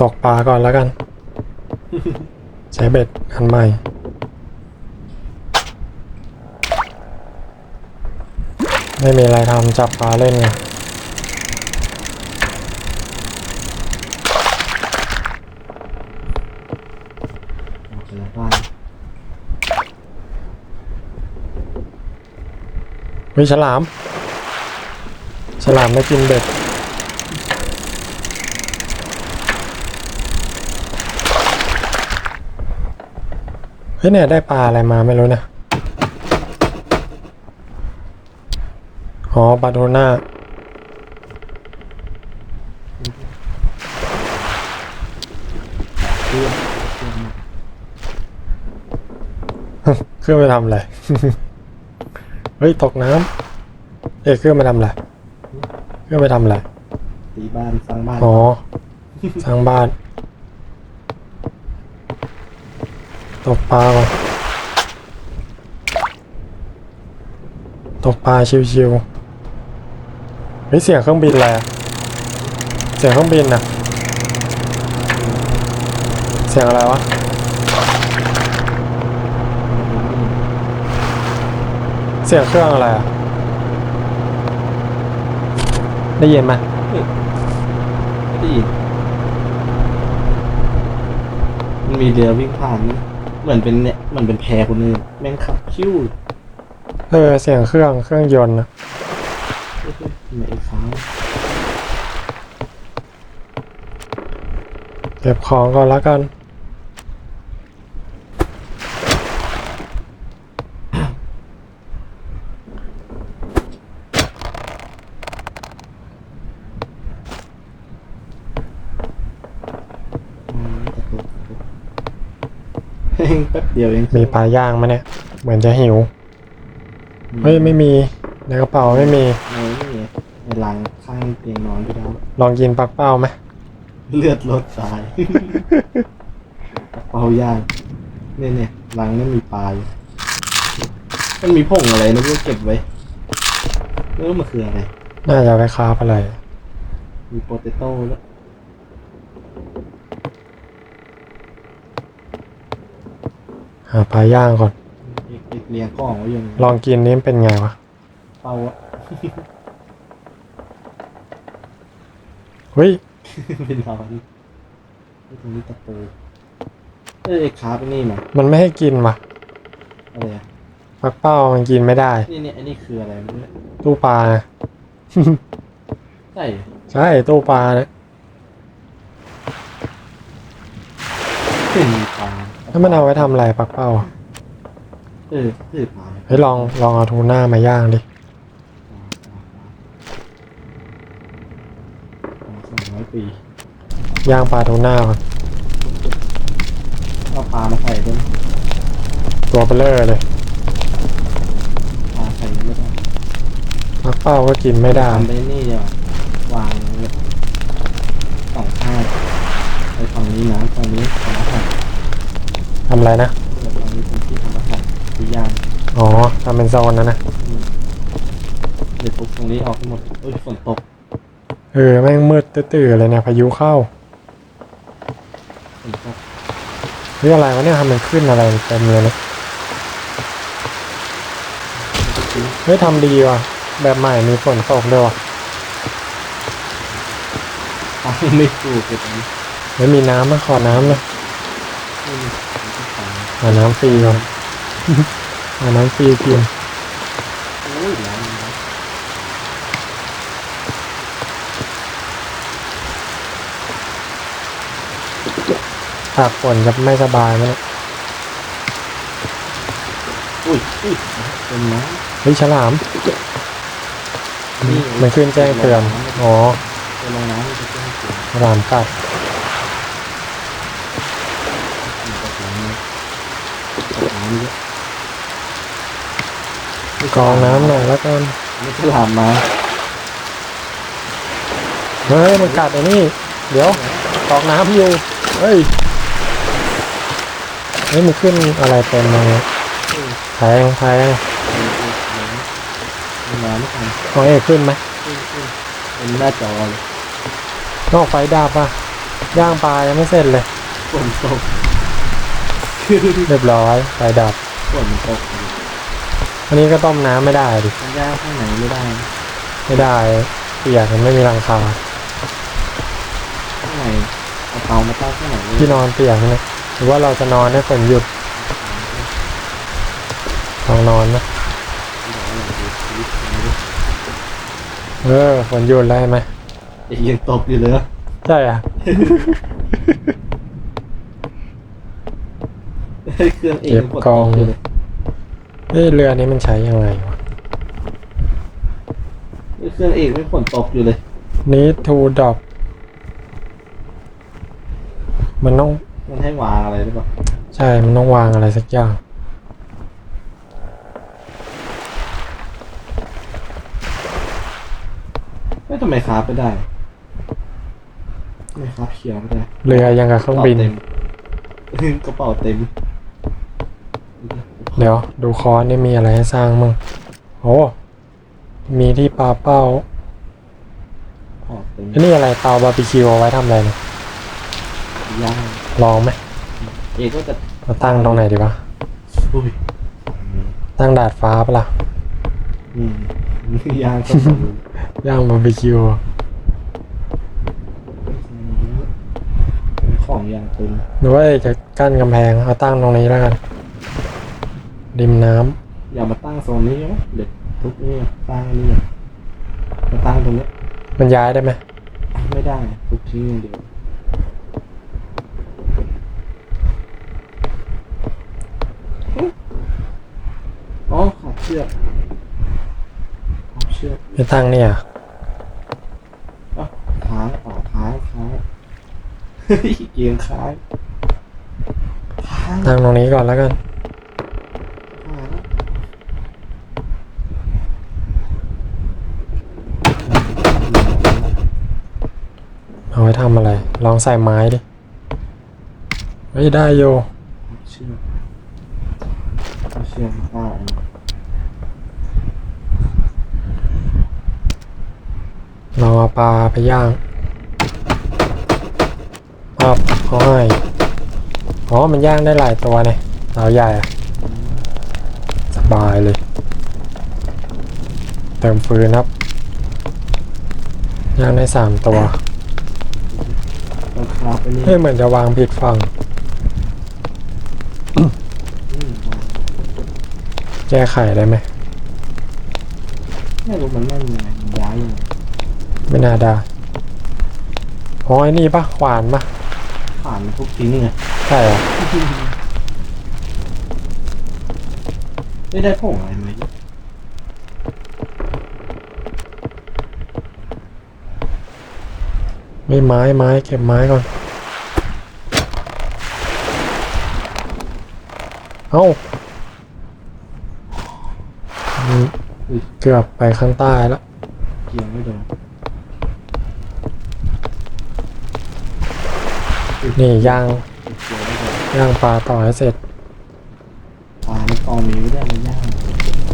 ตกปลาก่อนแล้วกัน ใช้เบ็ดอันใหม่ ไม่มีอะไรทำจับปลาเล่นไงออกไปแล้วบ้านวิฉลาม ฉลามไม่กินเบ็ด เฮ้ยเนี่ยได้ปลาอะไรมาไม่รู้นะอ๋อปลาโทน่าเครื่องเครื่องมาเครื่องไปทำอะไร เฮ้ย ตกน้ำเอ้ยเครื่องไปทำอะไรเครื่องไปทำอะไรตีบ้านสร้างบ้าน อ๋อ สร้างบ้าน ตกปลาก่อนตกปลาชิวๆเฮ้ยเสียงเครื่องบินอะไรเสียงเครื่องบินนะเสียงอะไรวะเสียงเครื่องอะไรอะได้ยินไหมไม่ได้ยินมันมีเรือวิ่งผ่านนี่ เหมือนเป็นเนี่ยเหมือนเป็นแพคนนึงแม่งขับคิ้วเออเสียงเครื่องเครื่องยนต์นะเหมือนไอ้ค้างเก็บของก่อนแล้วกัน อืมกระตุกกระตุกเฮ้ยแป๊บ เดียวเองมีปลาย่างไหมเนี่ย เหมือนจะหิว เฮ้ยไม่มีในกระเป๋าไม่มีในนี่ไงในรังข้างเตียงนอนพี่ดาวลองกินปักเป้าไหมเลือดลดตายเปาย่างเนี่ยเนี่ยรังนี่มีปลาอยู่มันมีผงอะไรนะพี่เก็บไว้ไม่รู้มันคืออะไร น่าจะไปคาบอะไร มีโปเตโต้แล้ว หาปลาย่างก่อน อีกอีกเรียงกล้องไว้อยู่ลองกินนี้มันเป็นไงวะ เปาอะ เฮ้ยเป็นร้อนไอ้ตรงนี้ตะปูเอ้ยไอ้คาร์บนี่มามันไม่ให้กินว่ะอะไรอะปักเป้ามันกินไม่ได้นี่เนี่ยไอ้นี่คืออะไรไม่รู้เนี่ยตู้ปลานะ ใช่ใช่ตู้ปลานะ มีปลา แล้วมันเอาไว้ทำอะไรปักเป้าอะเออคือปลาเฮ้ยลองลองเอาทูน่ามาย่างดิสองร้อยปีย่างปลาทูน่าก่อนเอาปลามาใส่ด้วยตัวเบลเลอร์เลยปลาใส่ไม่ได้ปักเป้าก็กินไม่ได้ทำไปนี่เดียววางแบบสองข้างไปฝั่งนี้นะฝั่งนี้ทำอาหาร ทำอะไรนะเดี๋ยวฝั่งนี้เป็นที่ทำอาหารที่ย่างอ๋อทำเป็นโซนนะนะอืมเดี๋ยวทุบตรงนี้ออกให้หมดเอ้ยฝนตกเออแม่งมืดตื้อๆเลยเนี่ยพายุเข้าฝนตกเรื่องอะไรวะเนี่ยทำมันขึ้นอะไรเต็มเลยนะเฮ้ยทำดีว่ะ แบบใหม่มีฝนตกด้วยว่ะปลาไม่ถูกเลยตรงนี้ไม่มีน้ำมาขอน้ำเลยไม่มีปลา หาน้ำฟรีก่อนหาน้ำฟรีกินโอ้ยน้ำน้ำตากฝนจะไม่สบายไหมเนี่ยอุ้ยอุ้ยเป็นน้เฮ้ยฉลามำนี่มันขึ้นแจ้งเตือน อ๋อไปลงน้ำมันจะแจ้งเตือน ฉลามกัด ตกน้ำตกน้ำเยอะ กรองน้ำหน่อยแล้วกันไม่ฉลามมาเฮ้ยมันกัดไอ้นี่ เดี๋ยวกรองน้ำอยู่เฮ้ยเฮ้ยมันขึ้นอะไรเต็มเลยแทงแทงน้ำไม่ทันของเอกขึ้นไหมขึ้นขึ้นเป็นหน้าจอเลยนอกไฟดับอะย่างปลายังไม่เสร็จเลยฝนตกเรียบร้อยไฟดับฝนตก อันนี้ก็ต้มน้ำไม่ได้ดิมันย่างข้างไหนไม่ได้ไม่ได้เปียกมันไม่มีหลังคาข้างในเอาเตามาตั้งข้างไหนไม่ที่นได้อนเปียกนะหรือว่าเราจะนอนให้ฝนหยุดลองนอนนะเออฝนหยุดแล้วใช่ไหมไอ้ยังตกอยู่เลยใช่อะ เครื่องเองเก็บฝนกตองอยู่เลย เอ้ยเรือนี้มันใช้ยังไงวะ เครื่องเองไม่ฝนตกอยู่เลยนี้ทูดอกมันต้องมันให้วางอะไรหรือเปล่าใช่ มันต้องวางอะไรสักอย่าง ไม่ทำไมคราฟไม่ได้ทำไมคราฟเขียวไม่ได้เรือยังกับเครื่องบิน กระเป๋าเต็มเดี๋ยวดูคอนนี่มีอะไรให้สร้างมั่งโอ้มีที่ปลาเป้ากระเป๋าเต็มอันนี้อะไรเตาบาร์บีคิวเอาไว้ทำอะไรเนี่ยย่างลองไหมเอกก็จะมาตั้งตรงไหนดีวะอุ้ยตั้งดาดฟ้าปะล่ะอืมย่างก็ทำย่างบาร์บีคิวของอย่างเต็มหรือว่าจะกั้นกำแพงเอาตั้งตรงนี้แล้วกัน ริมน้ำอย่ามาตั้งโซนนี้นะเด็กทุกนี่ตั้งนี่มาตั้งตรงนี้มันย้ายได้ไหมไม่ได้ทุกที่เดียวอ๋อขาดเชือกขาดเชือกไม่ตั้งเนี่ยอะค้างอ๋อค้างค้างเฮ้ยเกียงค้างค้างตั้งตรงนี้ก่อนแล้วกัน ค้าง เอาไว้ทำอะไร ลองใส่ไม้ดิเฮ้ยได้โยเชือกเอาเชือกมาตั้งลองเอาปลาไปย่างปับเขาให้อ๋อ มันย่างได้หลายตัวเนี่ยเตาใหญ่อะสบายเลย เติมฟืนครับ ย่างได้สามตัว เอาคราบไปนี่เฮ้ยเหมือนจะวางผิดฝั่งอืมแก้ไขได้ไหม ไม่รู้มันแม่นยังไงมันย้ายยังไงไม่น่าได้อ๋อไอ้นี่ปะขวานปะผ่านทุกทิ้งไงใช่เหรอไม่ได้ผงอะไรไหมไม่ไม้ไม้เก็บไม้ก่อน เอ้าอืมเกือบไปข้างใต้แล้วเกี่ยวไม่โดนนี่ย่างเกี่ยวไม่โดนย่างปลาต่อให้เสร็จปลาในกองนี้ไม่ได้มันย่าง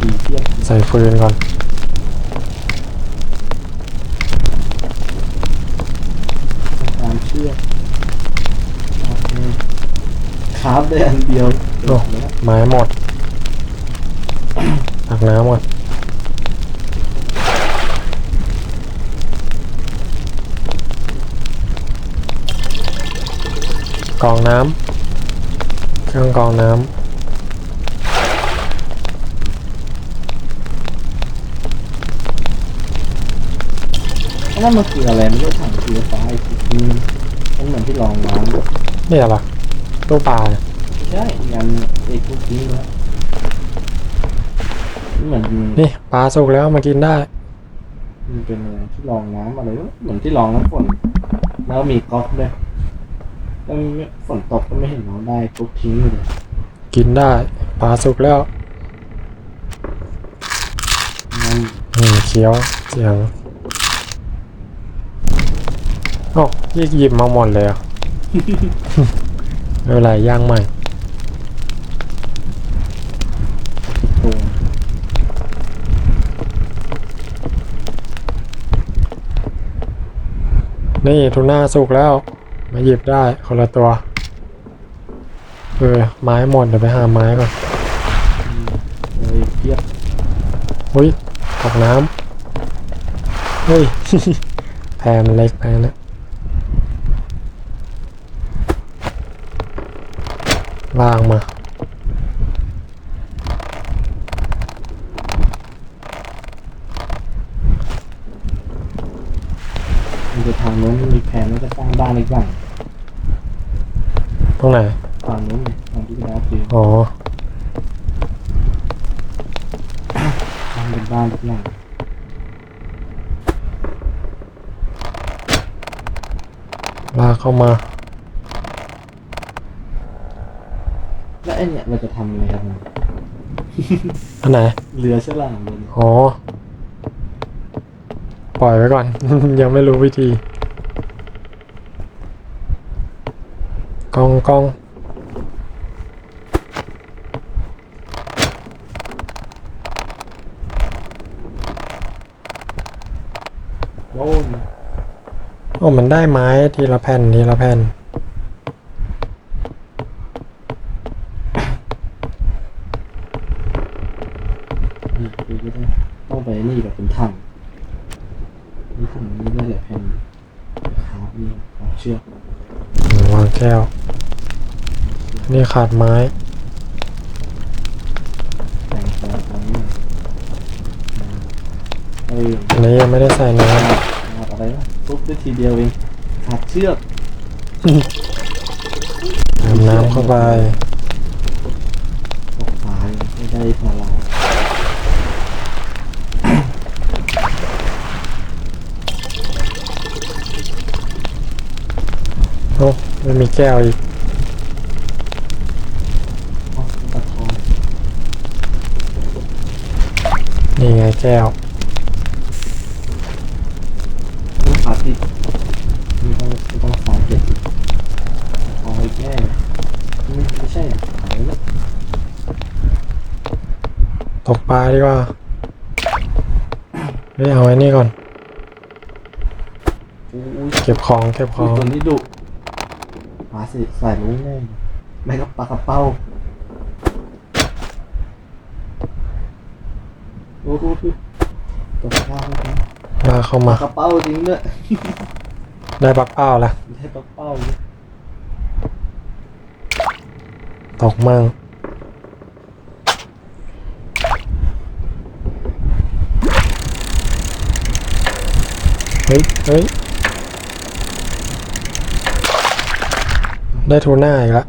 ดีเทียบใส่ฟืนก่อนทำการเชือก ราฟได้อันเดียวโอ้แล้วไม้หมดตักน้ำก่อนกรองน้ำเครื่องกรองน้อันนั้นมันคืออะไรมันก็ถังเชื้อฟ้าอีกทีนึงมันเหมือนที่รองน้ำำเนี่ยเหรอ ตู้ปลาเนี่ยใช่ยันเอกทุกทิ้งแล้วมันเหมือนนี่ปลาสุกแล้วมากินได้ มันเป็นอะไรที่รองน้ำอะไรวะเหมือนที่รองน้ำฝน แล้วมีก๊อกด้วยแล้วฝนตกก็ไม่เห็นเราได้ทุกทิ้งเลยกินได้ปลาสุกแล้วนั่นอืมเคี้ยวเสียงโอ้ยี่หยิบมาหมดเลยเหรอะ ไม่เป็นไรย่างใหม่ตัวนี่ทูน่าสุกแล้ว มาหยิบได้คนละตัวเออไม้หมดเดี๋ยวไปหาไม้ก่อนเลยเพียบอุ้ยตกน้ำเฮ้ยแพรมันเล็กไปนะ วางมามันจะทางโน้นมีแผนว่าจะสร้างบ้านอีกหลังตรงไหน ฝั่งนู้นไงฝั่งที่แล้วคืออ๋อ สร้างเป็นบ้านอีกหลังลากเข้ามา แล้ว ไอเนี่ยเราจะทำยังไงครับมันอันไหน เรือฉลามเลยเนี่ยอ๋อ ปล่อยไว้ก่อน ยังไม่รู้วิธี กองกองโน่นโอ้มันได้ไม้ทีละแผ่นทีละแผ่นนี่คือก็ต้องต้องไปนี่แบบเป็นถังนี่ถังนี้ได้หลายแผ่นครับนี่เอาเชือก อืมวางแก้ว นี่ขาดไม้แต่งแปลงตรงนี้เอออันนี้ยังไม่ได้ใส่น้ขาดอะไรนะทุบได้ทีเดียวเองขาดเชือกำเติมน้ำเข้าไปตกปลาไม่ได้พาราโอ้ไม่มีแก้วอีก อ๋อตะคอง นี่ไงแก้วต้องขาดติดนี่ต้องต้องสายเก็บอีกตะคองอีกแน่ไม่ไม่ใช่หายแล้วตกปลาดีกว่าเฮ้ยเอาไว้นี่ก่อน อุ้ยเก็บของเก็บขอุ้อยงตัวนี้ดุปลาสิใส่รู้แน่ไม่ก็ปลากระเป้า โอ้โหตกข้าวแล้วลาเข้ามากระเป้าจริงด้วยได้ปักเป้าละไม่ใช่ปลาเป้าตกมั่งเฮ้ยเฮ้ยได้ทูน่าอีกและ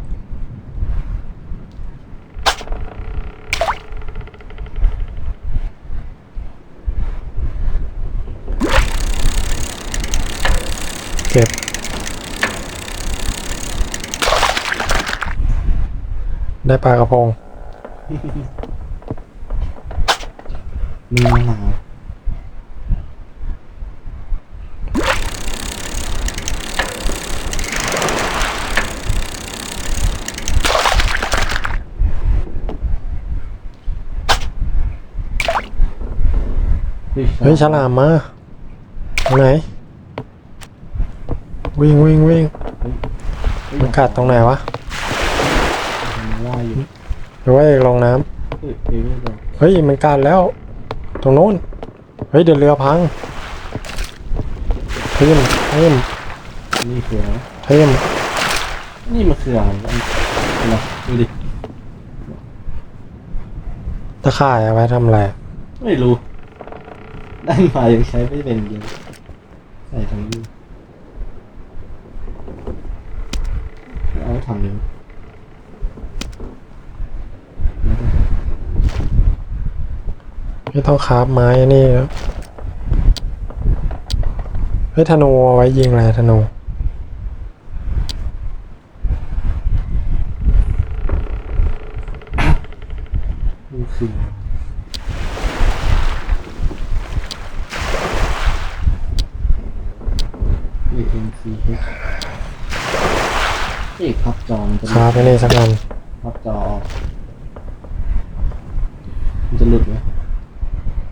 เก็บ ได้ปลากระพง มีมะนาวเฮ้ยเฮ้ยฉลามมาตรงไหน วิ่งวิ่งวิ่งเฮ้ยมันกัดตรงไหนวะมันว่ายอยู่หรือว่าเอกลงน้เฮ้ยเฮ้ยเฮ้ยำเฮ้ยมันกัดแล้ว ตรงโน้นเฮ้ยเดี๋ยวเรือพังทิมทิมนี่คืออะไรทิมนี่มันคืออะไรวะนะดูดิตะข่ายเอาไว้ทำอะไรไม่รู้ได้มายังใช้ไม่เป็นยังใส่ทางนี้ ไว้ทำยังไม่ต้องคาบไม้นี่ครับเฮ้ยธนูเอาไว้ยิงอะไรธนูคือเอ็นซีเฮเอกพับจอมนจะ คราบไว้นี่สักอันพับจอออกมันจะหลุดไหม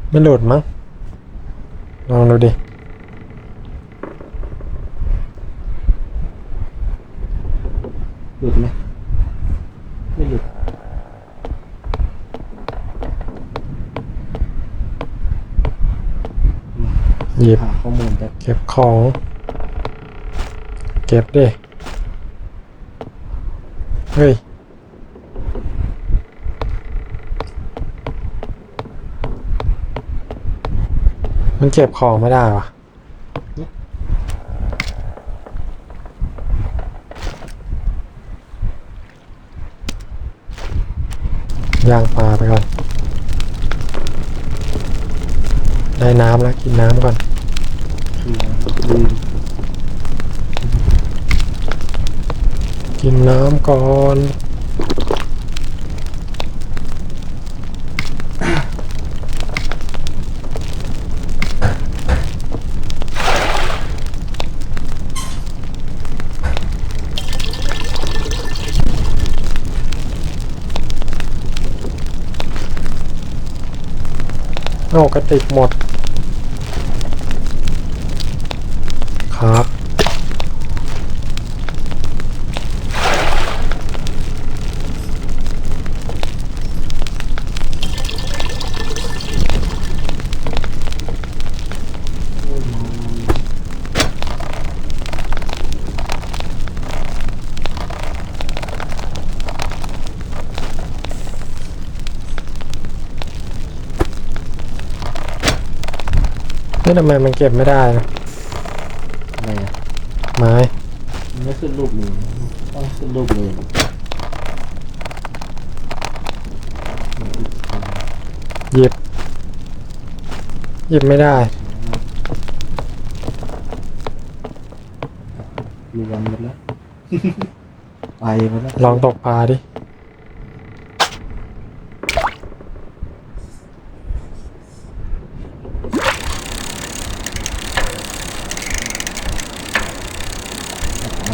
ไม่หลุดมั้งลองดูดิลุดไหมไม่หลุดหยิบหาข้อมูลแต่เก็บของ เก็บดิ เฮ้ย มันเก็บของไม่ได้วะย่างปลาไปก่อน ได้น้ำแล้ว กินน้ำก่อนอลืม กินน้ำก่อนเอากระติกหมด ครับ โอ้ยมามา นี่ทำไมมันเก็บไม่ได้นะอะไรอะไม้มันไม่ขึ้นรูปเลยต้องขึ้นรูปเลยหยิบหยิบไม่ได้รวมหมดแล้ว ไปหมดแล้วลองตกปลาดิ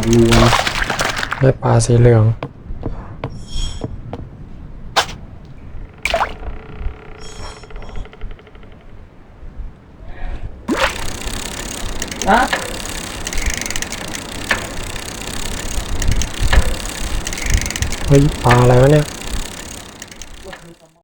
รวม ได้ปลาสีเหลืองอะเฮ้ยปลาอะไรวะเนี่ย